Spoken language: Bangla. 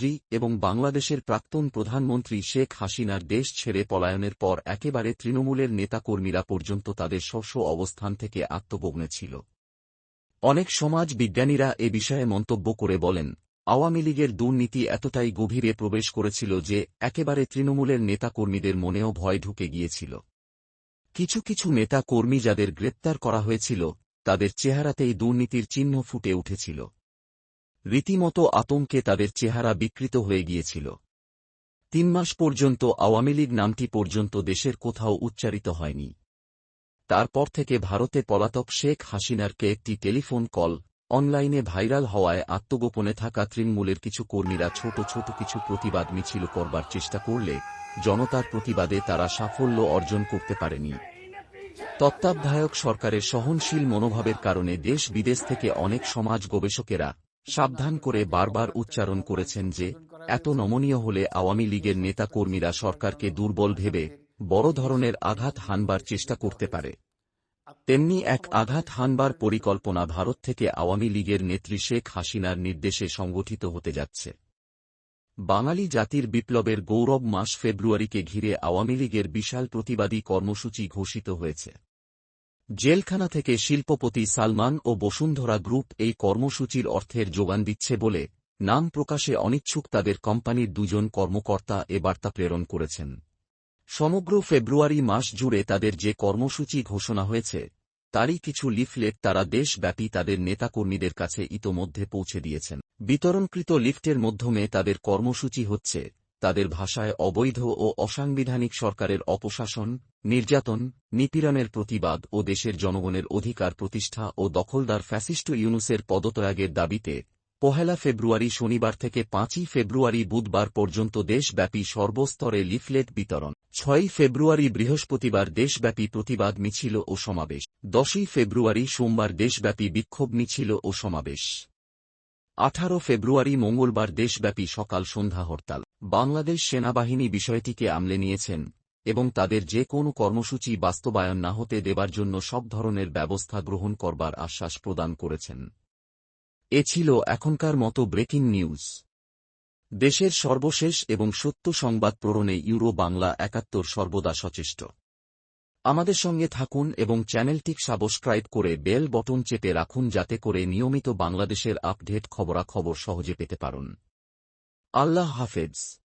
প্রধানমন্ত্রী এবং বাংলাদেশের প্রাক্তন প্রধানমন্ত্রী শেখ হাসিনার দেশ ছেড়ে পলায়নের পর একেবারে তৃণমূলের নেতাকর্মীরা পর্যন্ত তাদের শস্য অবস্থান থেকে আত্মবগ্নে ছিল। অনেক সমাজ বিজ্ঞানীরা এ বিষয়ে মন্তব্য করে বলেন, আওয়ামী লীগের দুর্নীতি এতটাই গভীরে প্রবেশ করেছিল যে একেবারে তৃণমূলের নেতাকর্মীদের মনেও ভয় ঢুকে গিয়েছিল। কিছু কিছু নেতা কর্মী যাদের গ্রেপ্তার করা হয়েছিল, তাদের চেহারাতেই দুর্নীতির চিহ্ন ফুটে উঠেছিল। রীতিমতো আতঙ্কে তাদের চেহারা বিকৃত হয়ে গিয়েছিল। তিন মাস পর্যন্ত আওয়ামী লীগ নামটি পর্যন্ত দেশের কোথাও উচ্চারিত হয়নি। তারপর থেকে ভারতে পলাতক শেখ হাসিনারকে একটি টেলিফোন কল, অনলাইনে ভাইরাল হওয়ায় আত্মগোপনে থাকা তৃণমূলের কিছু কর্মীরা ছোট ছোট কিছু প্রতিবাদ মিছিল করবার চেষ্টা করলে জনতার প্রতিবাদে তারা সাফল্য অর্জন করতে পারেনি। তত্ত্বাবধায়ক সরকারের সহনশীল মনোভাবের কারণে দেশ বিদেশ থেকে অনেক সমাজ গবেষকেরা সাবধান করে বারবার উচ্চারণ করেছেন যে, এত নমনীয় হলে আওয়ামী লীগের নেতা কর্মীরা সরকারকে দুর্বল ভেবে বড় ধরনের আঘাত হানবার চেষ্টা করতে পারে। তেমনি এক আঘাত হানবার পরিকল্পনা ভারত থেকে আওয়ামী লীগের নেত্রী শেখ হাসিনার নির্দেশে সংগঠিত হতে যাচ্ছে। বাঙালি জাতির বিপ্লবের গৌরব মাস ফেব্রুয়ারিকে ঘিরে আওয়ামী লীগের বিশাল প্রতিবাদী কর্মসূচি ঘোষিত হয়েছে। জেলখানা থেকে শিল্পপতি সালমান ও বসুন্ধরা গ্রুপ এই কর্মসূচির অর্থের যোগান দিচ্ছে বলে নাম প্রকাশে অনিচ্ছুক তাদের কোম্পানির দুজন কর্মকর্তা এ বার্তা প্রেরণ করেছেন। সমগ্র ফেব্রুয়ারি মাস জুড়ে তাদের যে কর্মসূচি ঘোষণা হয়েছে, তারই কিছু লিফলেট তারা দেশব্যাপী তাদের নেতাকর্মীদের কাছে ইতোমধ্যে পৌঁছে দিয়েছেন। বিতরণকৃত লিফটের মাধ্যমে তাদের কর্মসূচি হচ্ছে, তাদের ভাষায় অবৈধ ও অসাংবিধানিক সরকারের অপশাসন নির্যাতন, নিপীড়নের প্রতিবাদ ও দেশের জনগণের অধিকার প্রতিষ্ঠা ও দখলদার ফ্যাসিস্ট ইউনুসের পদত্যাগের দাবিতে পহেলা ফেব্রুয়ারি শনিবার থেকে পাঁচই ফেব্রুয়ারি বুধবার পর্যন্ত দেশব্যাপী সর্বস্তরে লিফলেট বিতরণ। ছয়ই ফেব্রুয়ারি বৃহস্পতিবার দেশব্যাপী প্রতিবাদ মিছিল ও সমাবেশ। দশই ফেব্রুয়ারি সোমবার দেশব্যাপী বিক্ষোভ মিছিল ও সমাবেশ। আঠারো ফেব্রুয়ারি মঙ্গলবার দেশব্যাপী সকাল সন্ধ্যা হরতাল। বাংলাদেশ সেনাবাহিনী বিষয়টিকে আমলে নিয়েছেন এবং তাদের যে কোনো কর্মসূচি বাস্তবায়ন না হতে দেবার জন্য সব ধরনের ব্যবস্থা গ্রহণ করবার আশ্বাস প্রদান করেছেন। এ ছিল এখনকার মতো ব্রেকিং নিউজ। দেশের সর্বশেষ এবং সত্য সংবাদ প্রেরণে ইউরো বাংলা একাত্তর সর্বদা সচেষ্ট। আমাদের সঙ্গে থাকুন এবং চ্যানেলটি সাবস্ক্রাইব করে বেল বটন চেপে রাখুন যাতে করে নিয়মিত বাংলাদেশের আপডেট খবরাখবর সহজে পেতে পারেন। আল্লাহ হাফেজ।